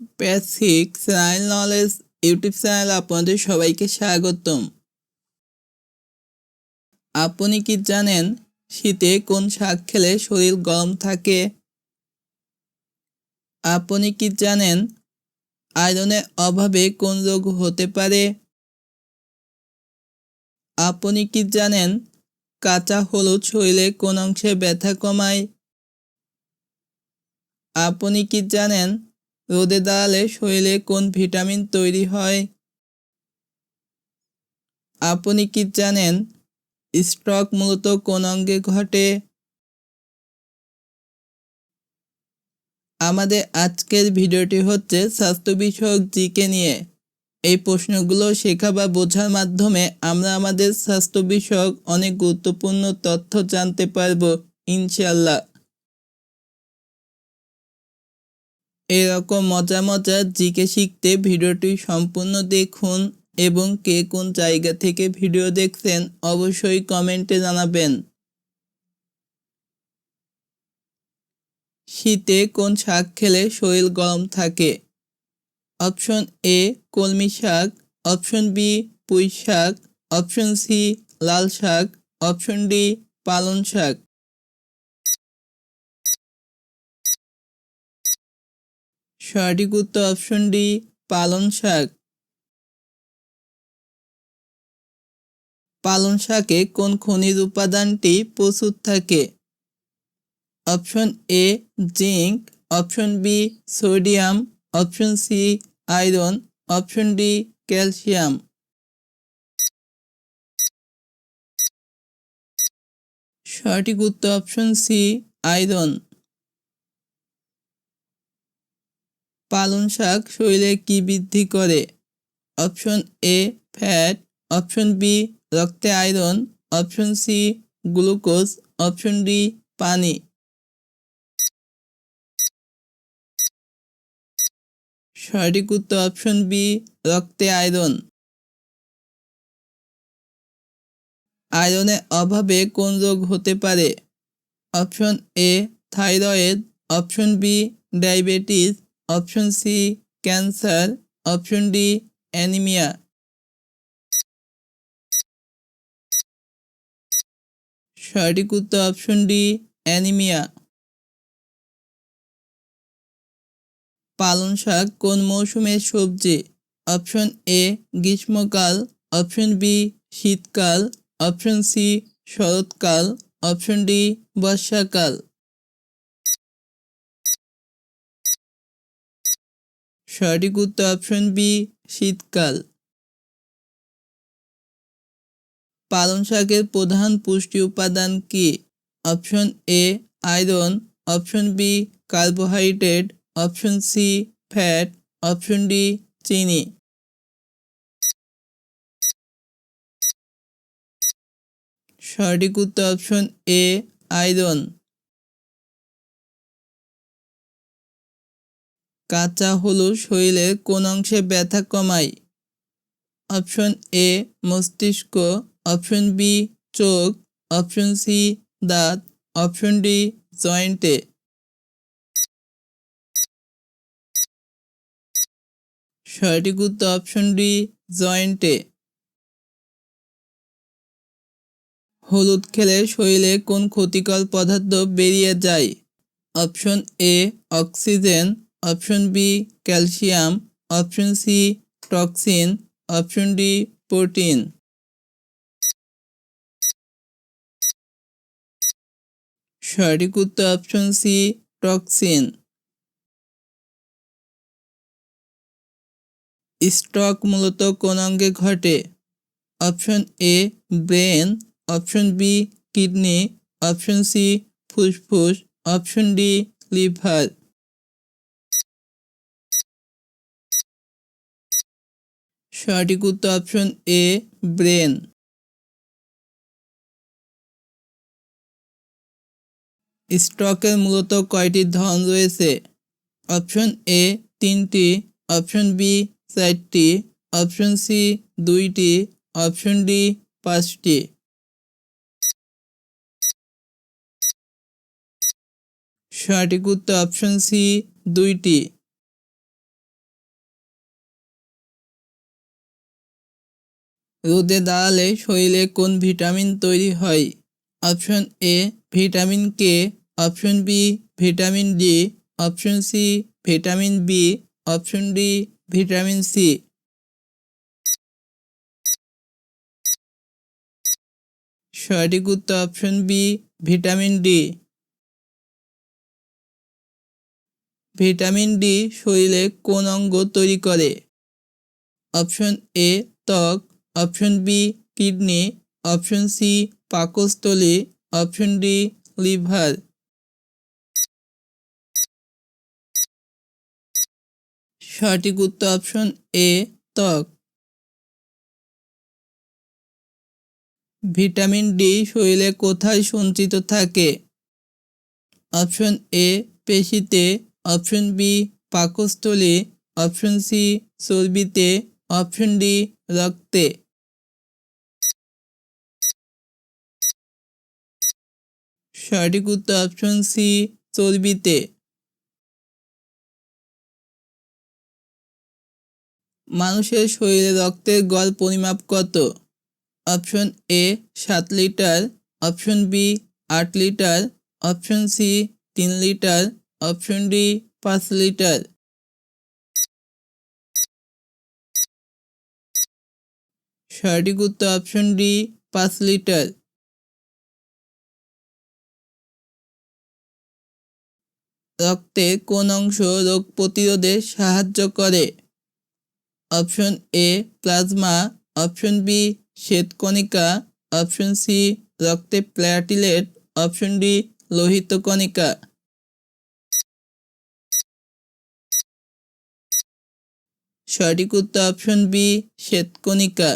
Basic science knowledge YouTube channel আপনাদের সবাইকে স্বাগতম। আপনি কি জানেন শীতে কোন শাক খেলে শরীর গরম থাকে? আপনি কি জানেন আয়রনের অভাবে কোন রোগ হতে পারে? আপনি কি জানেন কাঁচা হলুদ শরীরে কোন অংশে ব্যথা কমায়? আপনি কি জানেন রোদে দাঁড়ালে শরীরে কোন ভিটামিন তৈরি হয়? আপনি কি জানেন স্ট্রক মূলত কোন অঙ্গে ঘটে? আমাদের আজকের ভিডিওটি হচ্ছে স্বাস্থ্য বিষয়ক জিকে নিয়ে। এই প্রশ্নগুলো শেখা বা বোঝার মাধ্যমে আমরা আমাদের স্বাস্থ্য বিষয়ক অনেক গুরুত্বপূর্ণ তথ্য জানতে পারব ইনশাল্লাহ এরকম মজা মজা জিকে শিখতে ভিডিওটি সম্পূর্ণ দেখুন এবং কে কোন জায়গা থেকে ভিডিও দেখছেন অবশ্যই কমেন্টে জানাবেন। শীতে কোন শাক খেলে শরীর গরম থাকে? অপশন এ, কলমি শাক, অপশন বি, পুঁই শাক, অপশন সি, লাল শাক, অপশন ডি পালন শাক। সঠিক উত্তর অপশন ডি পালন শাক। পালন শাকে কোন খনিজ উপাদানটি প্রচুর থাকে? Option A zinc option B sodium option C iron option D calcium সঠিক উত্তর অপশন সি আয়রন পালং শাক শরীরে কি বৃদ্ধি করে? Option A, fat. Option B, রক্তে iron. Option C, glucose. Option D, পানি। সঠিক উত্তর অপশন বি, রক্তে আয়রন। আয়রনের অভাবে কোন রোগ হতে পারে? Option A, thyroid. Option B, diabetes. Option C, cancer. Option D, anaemia. সঠিক উত্তর অপশন ডি, অ্যানিমিয়া। পালং শাক কোন মৌসুমের সবজি? অপশন এ, গ্রীষ্মকাল। অপশন বি, শীতকাল। অপশন সি, শরৎকাল। অপশন ডি, বর্ষাকাল। সঠিক উত্তর অপশন বি শীতকাল। পালং শাকের প্রধান পুষ্টি উপাদান কি? Option A iron. Option B carbohydrate option C fat option D চিনি। সঠিক উত্তর অপশন এ আয়রন। কাঁচা হলুদ শরীরের কোন অংশে ব্যথা কমায়? অপশন এ, মস্তিষ্ক। অপশন বি, চোখ। অপশন সি, দাঁত। অপশন ডি, জয়েন্টে। সঠিক উত্তর অপশন ডি, জয়েন্টে। হলুদ খেলে শরীরে কোন ক্ষতিকর পদার্থ বেরিয়ে যায়? Option A, oxygen. Option B calcium, option C toxin, option D protein. সঠিক উত্তর অপশন সি টক্সিন। স্ট্রক মূলত কোন অঙ্গে ঘটে? Option A brain, option B kidney, option C ফুসফুস, অপশন ডি লিভার। সঠিক উত্তর অপশন এ ব্রেন স্টকের মূলত কয়টি ধরন রয়েছে? অপশন এ তিনটি। অপশন বি চারটি। অপশন সি দুইটি। অপশন ডি পাঁচটি। সঠিক উত্তর অপশন সি দুইটি। রোদে দাঁড়ালে শরীরে কোন ভিটামিন তৈরি হয়? Option A vitamin K option B vitamin D option C vitamin B option D vitamin C সঠিক উত্তর option B vitamin D vitamin D শরীরে কোন অঙ্গ তৈরি করে? অপশন এ ত্বক। Option B, kidney, option C, পাকস্থলী, অপশন ডি, লিভার। সঠিক উত্তর অপশন এ, ত্বক। ভিটামিন ডি শরীরে কোথায় সঞ্চিত থাকে? অপশন এ, পেশিতে। অপশন বি, পাকস্থলী। অপশন সি, চর্বিতে। অপশন ডি রক্তে সঠিক উত্তর অপশন সি চর্বিতে। মানুষের শরীরে রক্তের গড় পরিমাপ কত? অপশন এ সাত লিটার অপশন বি আট লিটার অপশন সি তিন লিটার অপশন ডি পাঁচ লিটার। সঠিক উত্তর অপশন ডি পাঁচ লিটার রক্তে কোন অংশ রোগ প্রতিরোধে সাহায্য করে? Option A plasma option B শ্বেতকণিকা. Option C রক্তে প্ল্যাটিলেট অপশন ডি লোহিত কণিকা। সঠিক উত্তর অপশন বি শ্বেতকণিকা।